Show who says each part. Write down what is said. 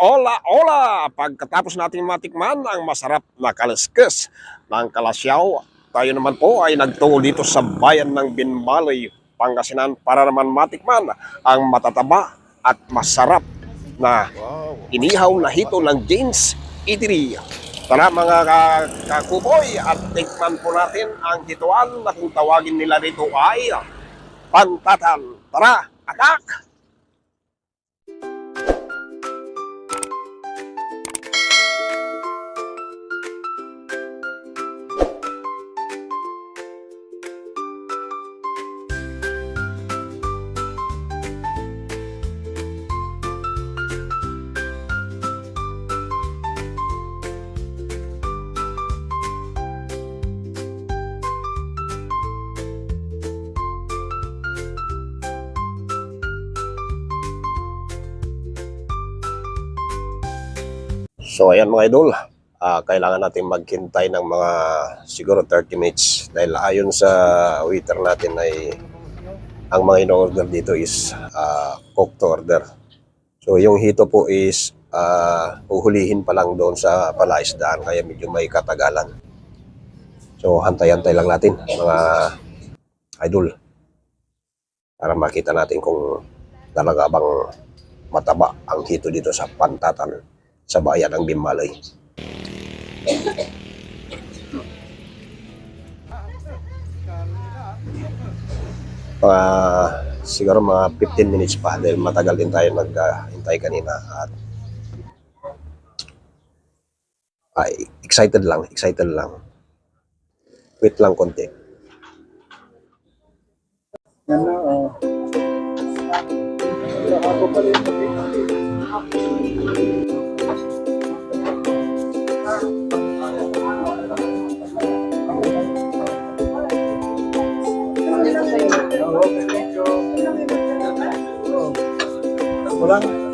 Speaker 1: Ola, ola! Pagkatapos natin matikman ang masarap na kaliskes ng kalasyaw, tayo naman po ay nagtungo dito sa bayan ng Binmaloy, Pangasinan para naman matikman ang matataba at masarap na inihaw na hito ng James Eatery. Tara mga ka- kakuboy at tikman po natin ang hituan na kung tawagin nila dito ay pantatan. Tara, atak! So ayan mga idol, ah, kailangan natin maghintay ng mga siguro 30 minutes dahil ayon sa waiter natin ay ang mga in-order dito is ah, cooked to order. So yung hito po is ah, uhulihin pa lang doon sa palaisdaan kaya medyo may katagalan. So hantay-hantay lang natin mga idol para makita natin kung talaga bang mataba ang hito dito sa pantatan sa bayan ng Bimaloy. Mga siguro mga 15 minutes pa dahil matagal din tayo naghintay kanina at ay excited lang, excited lang. Wait lang konti.
Speaker 2: Yan na, Walang